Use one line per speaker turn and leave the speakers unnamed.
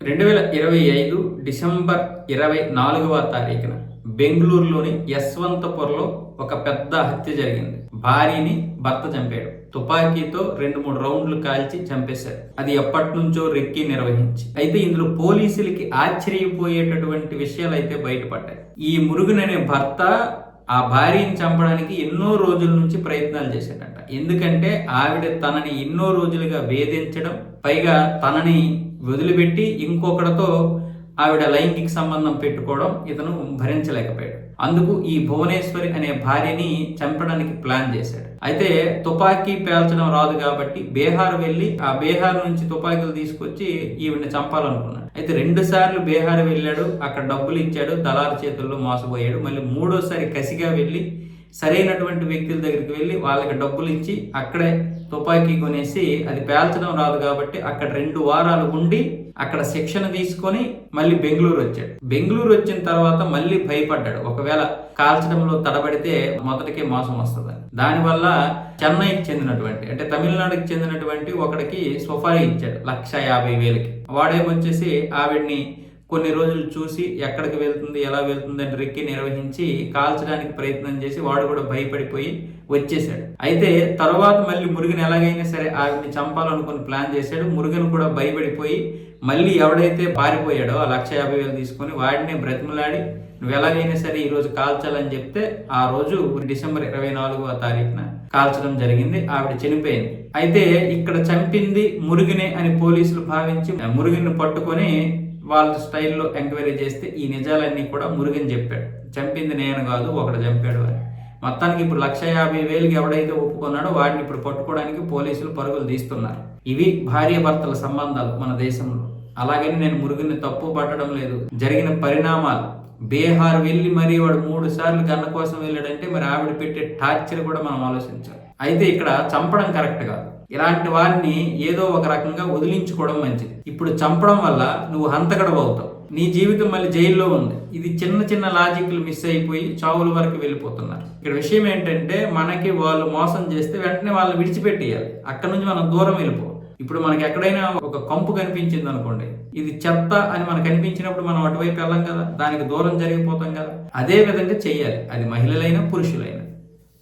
రెండు వేల ఇరవై ఐదు డిసెంబర్ ఇరవై నాలుగవ తారీఖున బెంగళూరులోని యశ్వంతపూర్లో ఒక పెద్ద హత్య జరిగింది. భార్యని భర్త చంపాడు. తుపాకీతో రెండు మూడు రౌండ్లు కాల్చి చంపేశారు. అది ఎప్పటి నుంచో రెక్కి నిర్వహించి. అయితే ఇందులో పోలీసులకి ఆశ్చర్యపోయేటటువంటి విషయాలు అయితే బయటపడ్డాయి. ఈ మురుగుననే భర్త ఆ భార్యని చంపడానికి ఎన్నో రోజుల నుంచి ప్రయత్నాలు చేశాడట. ఎందుకంటే ఆవిడ తనని ఎన్నో రోజులుగా వేధించడం పైగా తనని వదిలిపెట్టి ఇంకొకరితో ఆవిడ లైంగిక సంబంధం పెట్టుకోవడం ఇతను భరించలేకపోయాడు. అందుకు ఈ భువనేశ్వరి అనే భార్యని చంపడానికి ప్లాన్ చేశాడు. అయితే తుపాకీ పేల్చడం రాదు కాబట్టి బీహార్ వెళ్ళి ఆ బీహార్ నుంచి తుపాకీలు తీసుకొచ్చి ఈవిని చంపాలనుకున్నాడు. అయితే రెండు సార్లు బీహార్ వెళ్ళాడు అక్కడ డబ్బులు ఇచ్చాడు దళారు చేతుల్లో మోసపోయాడు. మళ్ళీ మూడోసారి కసిగా వెళ్ళి సరైనటువంటి వ్యక్తుల దగ్గరికి వెళ్ళి వాళ్ళకి డబ్బులు ఇచ్చి అక్కడే తుపాకీ కొనేసి అది పేల్చడం రాదు కాబట్టి అక్కడ రెండు వారాలు ఉండి అక్కడ శిక్షణ తీసుకొని మళ్ళీ బెంగళూరు వచ్చాడు. బెంగళూరు వచ్చిన తర్వాత మళ్ళీ భయపడ్డాడు. ఒకవేళ కాల్చడంలో తడబడితే మొదటికే మోసం వస్తుంది దానివల్ల చెన్నైకి చెందినటువంటి అంటే తమిళనాడుకి చెందినటువంటి ఒకడికి సుఫారీ ఇచ్చాడు లక్ష యాభై వేలకి. వాడేమొచ్చేసి ఆవిడ్ని కొన్ని రోజులు చూసి ఎక్కడికి వెళ్తుంది ఎలా వెళ్తుంది అని రెక్కి నిర్వహించి కాల్చడానికి ప్రయత్నం చేసి వాడు కూడా భయపడిపోయి వచ్చేసాడు అయితే తర్వాత మళ్ళీ మురుగన్ ఎలాగైనా సరే ఆవిడని చంపాలనుకుని ప్లాన్ చేశాడు. మురుగన్ కూడా భయపడిపోయి మళ్ళీ ఎవడైతే పారిపోయాడో ఆ లక్ష యాభై వేలు తీసుకొని వాడిని బ్రతిమలాడి నువ్వు ఎలాగైనా సరే ఈ రోజు కాల్చాలని చెప్తే ఆ రోజు డిసెంబర్ ఇరవై నాలుగవ తారీఖున కాల్చడం జరిగింది ఆవిడ చనిపోయింది. అయితే ఇక్కడ చంపింది మురుగనే అని పోలీసులు భావించి మురుగిని పట్టుకొని వాళ్ళ స్టైల్లో ఎంక్వైరీ చేస్తే ఈ నిజాలన్నీ కూడా మురుగని చెప్పాడు. చంపింది నేను కాదు ఒకడు చంపాడు అని. మొత్తానికి ఇప్పుడు లక్ష యాభై వేలకి ఎవడైతే ఒప్పుకున్నాడో వాడిని ఇప్పుడు పట్టుకోవడానికి పోలీసులు పరుగులు తీస్తున్నారు. ఇవి భార్య భర్తల సంబంధాలు మన దేశంలో. అలాగని నేను మురుగుని తప్పు పట్టడం లేదు. జరిగిన పరిణామాలు. బీహార్ వెళ్ళి మరి వాడు మూడు సార్లు గన్న కోసం వెళ్ళాడంటే మరి ఆవిడ పెట్టే టార్చర్ కూడా మనం ఆలోచించాలి. అయితే ఇక్కడ చంపడం కరెక్ట్ కాదు. ఇలాంటి వారిని ఏదో ఒక రకంగా వదిలించుకోవడం మంచిది. ఇప్పుడు చంపడం వల్ల నువ్వు హంతకడవు నీ జీవితం మళ్ళీ జైల్లో ఉంది. ఇది చిన్న చిన్న లాజిక్లు మిస్ అయిపోయి చావుల వరకు వెళ్ళిపోతున్నారు. ఇక్కడ విషయం ఏంటంటే మనకి వాళ్ళు మోసం చేస్తే వెంటనే వాళ్ళని విడిచిపెట్టేయాలి. అక్కడ నుంచి మనం దూరం వెళ్ళిపో ఇప్పుడు మనకి ఎక్కడైనా ఒక కంపు కనిపించింది అనుకోండి. ఇది చెత్త అని మనకు కనిపించినప్పుడు మనం అటువైపు వెళ్ళాం కదా? దానికి దూరం జరిగిపోతాం కదా? అదే విధంగా చెయ్యాలి. అది మహిళలైనా పురుషులైనా.